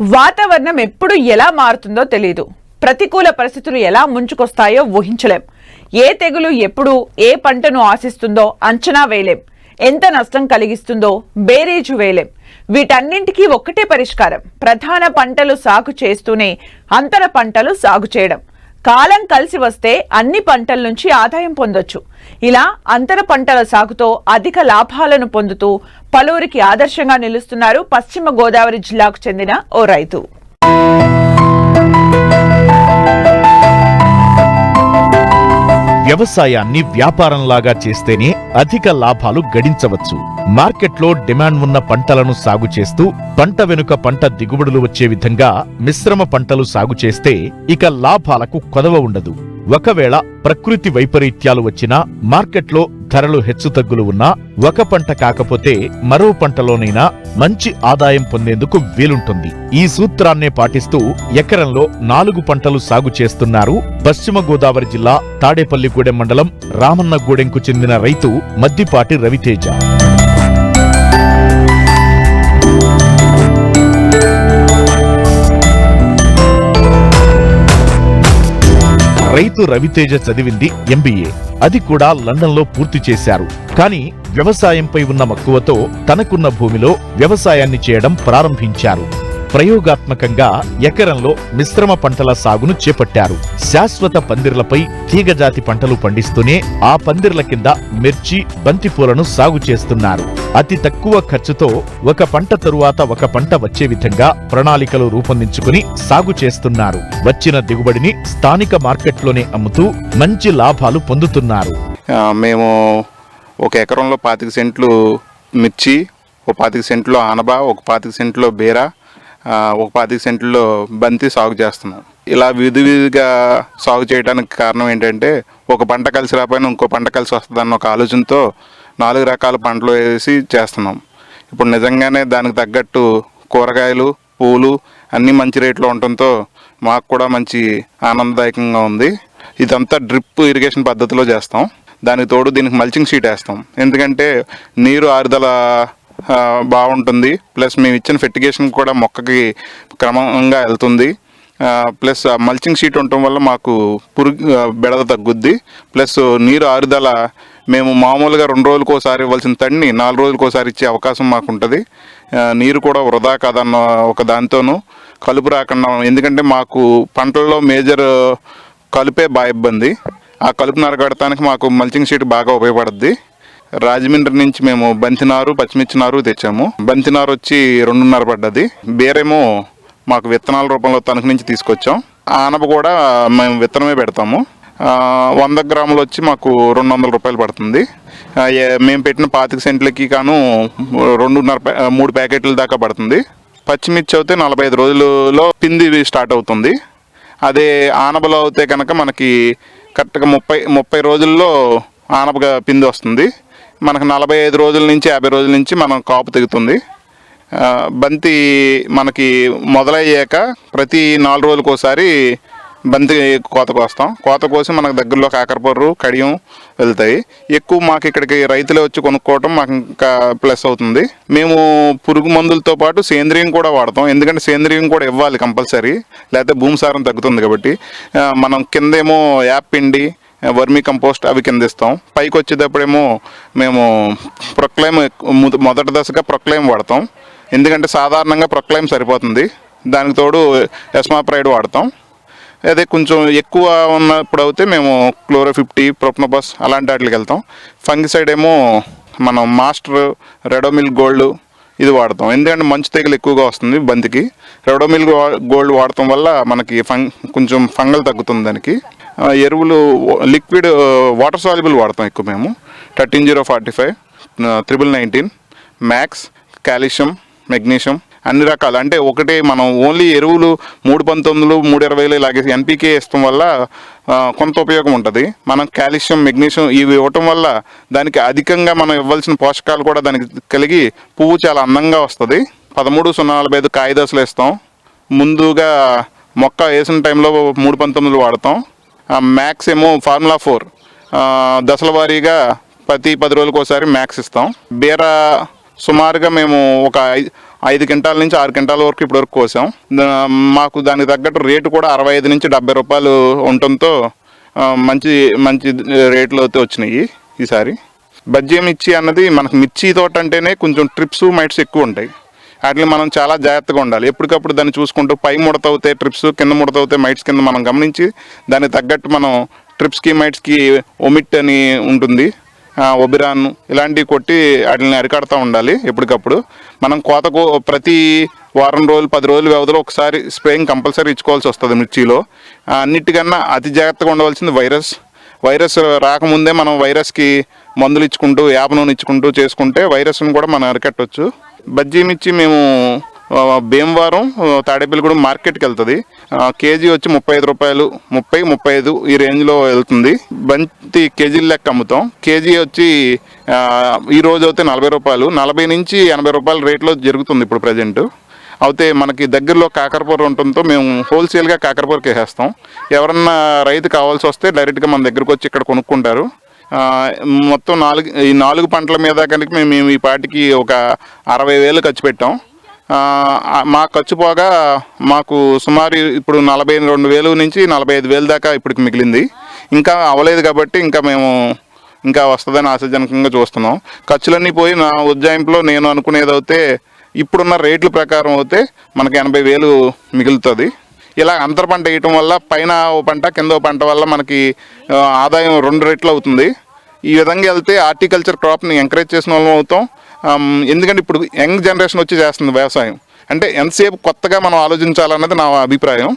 వాతావరణం ఎప్పుడు ఎలా మారుతుందో తెలియదు ప్రతికూల పరిస్థితులు ఎలా ముంచుకొస్తాయో ఊహించలేం. ఏ తెగులు ఎప్పుడు ఏ పంటను ఆశిస్తుందో అంచనా వేయలేం. ఎంత నష్టం కలిగిస్తుందో బేరీజు వేయలేం. వీటన్నింటికీ ఒక్కటే పరిష్కారం. ప్రధాన పంటలు సాగు చేస్తూనే అంతర పంటలు సాగు చేయడం. కాలం కలిసి వస్తే అన్ని పంటల నుంచి ఆదాయం పొందొచ్చు. ఇలా అంతర పంటల సాగుతో అధిక లాభాలను పొందుతూ పలువురికి ఆదర్శంగా నిలుస్తున్నారు పశ్చిమ గోదావరి జిల్లాకు చెందిన ఓ రైతు. వ్యవసాయాన్ని వ్యాపారంలాగా చేస్తేనే అధిక లాభాలు గడించవచ్చు. మార్కెట్లో డిమాండ్ ఉన్న పంటలను సాగు చేస్తూ పంట వెనుక పంట దిగుబడులు వచ్చే విధంగా మిశ్రమ పంటలు సాగు చేస్తే ఇక లాభాలకు కొదవ ఉండదు. ఒకవేళ ప్రకృతి వైపరీత్యాలు వచ్చినా మార్కెట్లో ధరలు హెచ్చుతగ్గులు ఉన్నా ఒక పంట కాకపోతే మరో పంటలోనైనా మంచి ఆదాయం పొందేందుకు వీలుంటుంది. ఈ సూత్రాన్నే పాటిస్తూ ఎకరంలో నాలుగు పంటలు సాగు చేస్తున్నారు పశ్చిమ గోదావరి జిల్లా తాడేపల్లిగూడెం మండలం రామన్నగూడెంకు చెందిన రైతు మద్దిపాటి రవితేజ. రైతు రవితేజ చదివింది ఎంబీఏ. అది కూడా లండన్లో పూర్తి చేశారు. కానీ వ్యవసాయంపై ఉన్న మక్కువతో తనకున్న భూమిలో వ్యవసాయాన్ని చేయడం ప్రారంభించారు. ప్రయోగాత్మకంగా ఎకరంలో మిశ్రమ పంటల సాగును చేపట్టారు. శాశ్వత పందిర్లపై తీగజాతి పంటలు పండిస్తూనే ఆ పందిర్ల కింద మిర్చి బంతిపూలను సాగు చేస్తున్నారు. అతి తక్కువ ఖర్చుతో ఒక పంట తరువాత ఒక పంట వచ్చే విధంగా ప్రణాళికలు రూపొందించుకుని సాగు చేస్తున్నారు. వచ్చిన దిగుబడిని స్థానిక మార్కెట్లోనే అమ్ముతూ మంచి లాభాలు పొందుతున్నారు. మేము ఒక ఎకరంలో పాతిక సెంట్లు మిర్చి ఒక పాతిక సెంట్లో ఆనబ ఒక పాతిక సెంట్లో బీరా ఒక పాతిక సెంట్లో బంతి సాగు చేస్తున్నాం. ఇలా విధి విధిగా సాగు చేయడానికి కారణం ఏంటంటే ఒక పంట కలిసి రాకపోయినా ఇంకో పంట కలిసి వస్తుందన్న ఒక ఆలోచనతో నాలుగు రకాల పంటలు వేసి చేస్తున్నాం. ఇప్పుడు నిజంగానే దానికి తగ్గట్టు కూరగాయలు పూలు అన్నీ మంచి రేట్లో ఉండటంతో మాకు కూడా మంచి ఆనందదాయకంగా ఉంది. ఇదంతా డ్రిప్ ఇరిగేషన్ పద్ధతిలో చేస్తాం. దానికి తోడు దీనికి మల్చింగ్ షీట్ వేస్తాం. ఎందుకంటే నీరు ఆరుదల బాగుంటుంది. ప్లస్ మేము ఇచ్చిన ఫెర్టిగేషన్ కూడా మొక్కకి క్రమంగా వెళ్తుంది. ప్లస్ మల్చింగ్ షీట్ ఉండటం వల్ల మాకు పురుగు బెడద తగ్గుద్ది. ప్లస్ నీరు ఆరుదల మేము మామూలుగా రెండు రోజులకు ఒకసారి ఇవ్వాల్సిన తడిని నాలుగు రోజులకు ఒకసారి ఇచ్చే అవకాశం మాకు ఉంటుంది నీరు కూడా వృధా కాదన్న ఒక దానితోనూ కలుపు రాకుండా ఎందుకంటే మాకు పంటల్లో మేజర్ కలుపే బాగా ఇబ్బంది. ఆ కలుపు నరగడటానికి మాకు మల్చింగ్ షీట్ బాగా ఉపయోగపడుద్ది. రాజమండ్రి నుంచి మేము బంతినారు పచ్చిమిర్చి నారు తెచ్చాము. బంతినారు వచ్చి రెండున్నర పడ్డది. బేరేమో మాకు విత్తనాల రూపంలో తణుకు నుంచి తీసుకొచ్చాం. ఆనప కూడా మేము విత్తనమే పెడతాము. వంద గ్రాములు వచ్చి మాకు రెండు వందల రూపాయలు పడుతుంది. మేము పెట్టిన పాతిక సెంట్లకి కాను రెండున్నర మూడు ప్యాకెట్ల దాకా పడుతుంది. పచ్చిమిర్చి అయితే నలభై ఐదు రోజులలో పింది స్టార్ట్ అవుతుంది. అదే ఆనపలో అయితే కనుక మనకి కరెక్ట్గా ముప్పై ముప్పై రోజుల్లో ఆనపగా పిండి వస్తుంది. మనకు నలభై ఐదు రోజుల నుంచి యాభై రోజుల నుంచి మనం కాపు తెగుతుంది. బంతి మనకి మొదలయ్యాక ప్రతి నాలుగు రోజులకు ఒకసారి బంతి కోత కోస్తాం. కోత కోసి మనకు దగ్గరలో కాకరపొర్రు కడియం వెళ్తాయి. ఎక్కువ మాకు ఇక్కడికి రైతులే వచ్చి కొనుక్కోవటం మాకు ఇంకా ప్లస్ అవుతుంది. మేము పురుగు మందులతో పాటు సేంద్రియం కూడా వాడతాం. ఎందుకంటే సేంద్రియం కూడా ఇవ్వాలి కంపల్సరీ. లేకపోతే భూమి సారం తగ్గుతుంది కాబట్టి మనం కిందేమో యాప్ పిండి వర్మీ కంపోస్ట్ అవి కింద ఇస్తాం. పైకి వచ్చేటప్పుడేమో మేము ప్రొక్లైమ్ మొదటి దశగా ప్రొక్లైమ్ వాడతాం. ఎందుకంటే సాధారణంగా ప్రొక్లైమ్ సరిపోతుంది. దానికి తోడు ఎస్మాప్రైడ్ వాడతాం. అదే కొంచెం ఎక్కువ ఉన్నప్పుడు అయితే మేము క్లోరో ఫిఫ్టీ ప్రొప్నోబస్ అలాంటి వాటికి వెళ్తాం. ఫంగిసైడ్ ఏమో మనం మాస్టర్ రెడోమిల్ గోల్డ్ ఇది వాడతాం. ఎందుకంటే మంచు తెగులు ఎక్కువగా వస్తుంది బంతికి. రెడోమిల్ గోల్డ్ వాడటం వల్ల మనకి ఫంగ్ కొంచెం ఫంగల్ తగ్గుతుంది దానికి. ఎరువులు లిక్విడ్ వాటర్ సాల్యుబుల్ వాడతాం ఎక్కువ మేము. Thirteen zero forty five triple nineteen max calcium magnesium అన్ని రకాలు. అంటే ఒకటే మనం ఓన్లీ ఎరువులు మూడు పంతొమ్మిదిలు మూడు ఇరవైలు ఇలాగే ఎన్పికే ఇస్తాం వల్ల కొంత ఉపయోగం ఉంటుంది. మనం కాల్షియం మెగ్నీషియం ఇవి ఇవ్వటం వల్ల దానికి అధికంగా మనం ఇవ్వాల్సిన పోషకాలు కూడా దానికి కలిగి పువ్వు చాలా అందంగా వస్తుంది. పదమూడు సున్నా నలభై ఐదు కాయదశలు ఇస్తాం ముందుగా మొక్క వేసిన టైంలో మూడు పంతొమ్మిదిలు వాడతాం. మ్యాక్స్ ఏమో ఫార్ములా ఫోర్ దశల వారీగా ప్రతి పది రోజులకు ఒకసారి మ్యాక్స్ ఇస్తాం. బీర సుమారుగా మేము ఒక ఐ- ఐదు క్వింటాల నుంచి ఆరు క్వింటాల వరకు ఇప్పటివరకు కోసాం. మాకు దానికి తగ్గట్టు రేటు కూడా అరవై ఐదు నుంచి డెబ్బై రూపాయలు ఉండటంతో మంచి మంచి రేట్లు అయితే వచ్చినాయి ఈసారి. బజ్జీ మిర్చి అన్నది మనకు మిర్చి తోట అంటేనే కొంచెం ట్రిప్స్ మైట్స్ ఎక్కువ ఉంటాయి. వాటిని మనం చాలా జాగ్రత్తగా ఉండాలి. ఎప్పటికప్పుడు దాన్ని చూసుకుంటూ పై ముడత అవుతాయి ట్రిప్స్ కింద ముడత అవుతాయి మైట్స్ కింద మనం గమనించి దానికి తగ్గట్టు మనం ట్రిప్స్కి మైట్స్కి ఒమిట్ అని ఉంటుంది. ఒబిరాన్ ఇలాంటివి కొట్టి వాటిని అరికడతా ఉండాలి ఎప్పటికప్పుడు. మనం కోతకు ప్రతి వారం రోజులు పది రోజుల వ్యవధిలో ఒకసారి స్ప్రేయింగ్ కంపల్సరీ ఇచ్చుకోవాల్సి వస్తుంది మిర్చిలో. అన్నిటికన్నా అతి జాగ్రత్తగా ఉండవలసింది వైరస్. వైరస్ రాకముందే మనం వైరస్కి మందులు ఇచ్చుకుంటూ యాప నూనె ఇచ్చుకుంటూ చేసుకుంటే వైరస్ను కూడా మనం అరికట్టవచ్చు బజ్జీ మిర్చి మేము భీమవరం తాడేపల్లిగూడెం మార్కెట్కి వెళ్తుంది. కేజీ వచ్చి ముప్పై ఐదు రూపాయలు. ముప్పై ముప్పై ఐదు ఈ రేంజ్లో వెళ్తుంది. బంతి కేజీల లెక్క అమ్ముతాం. కేజీ వచ్చి ఈ రోజు అయితే నలభై రూపాయలు. నలభై నుంచి ఎనభై రూపాయల రేట్లో జరుగుతుంది ఇప్పుడు ప్రజెంట్. అయితే మనకి దగ్గరలో కాకరపూర ఉండటంతో మేము హోల్సేల్గా కాకరపూరకి వేసేస్తాం ఎవరన్నా రైతు కావాల్సి వస్తే డైరెక్ట్గా మన దగ్గరకు వచ్చి ఇక్కడ కొనుక్కుంటారు. మొత్తం నాలుగు ఈ నాలుగు పంటల మీద కనుక మేము మేము ఈ పాటికి ఒక అరవై వేలు ఖర్చు పెట్టాం. మా ఖర్చు పోగా మాకు సుమారు ఇప్పుడు నలభై రెండు వేలు నుంచి నలభై ఐదు వేలు దాకా ఇప్పటికి మిగిలింది. ఇంకా అవ్వలేదు కాబట్టి ఇంకా మేము ఇంకా వస్తుందని ఆశాజనకంగా చూస్తున్నాం. ఖర్చులన్నీ పోయి నా ఉజ్జాయింపులో నేను అనుకునేది అయితే ఇప్పుడున్న రేట్ల ప్రకారం అయితే మనకి ఎనభై వేలు మిగులుతుంది. ఇలా అంతర పంట వేయటం వల్ల పైన ఓ పంట కింద ఓ పంట వల్ల మనకి ఆదాయం రెండు రెట్లు అవుతుంది. ఈ విధంగా వెళ్తే హార్టికల్చర్ క్రాప్ని ఎంకరేజ్ చేసిన వాళ్ళం అవుతాం. ఎందుకంటే ఇప్పుడు యంగ్ జనరేషన్ వచ్చి చేస్తుంది వ్యవసాయం. అంటే ఎంతసేపు కొత్తగా మనం ఆలోచించాలన్నది నా అభిప్రాయం.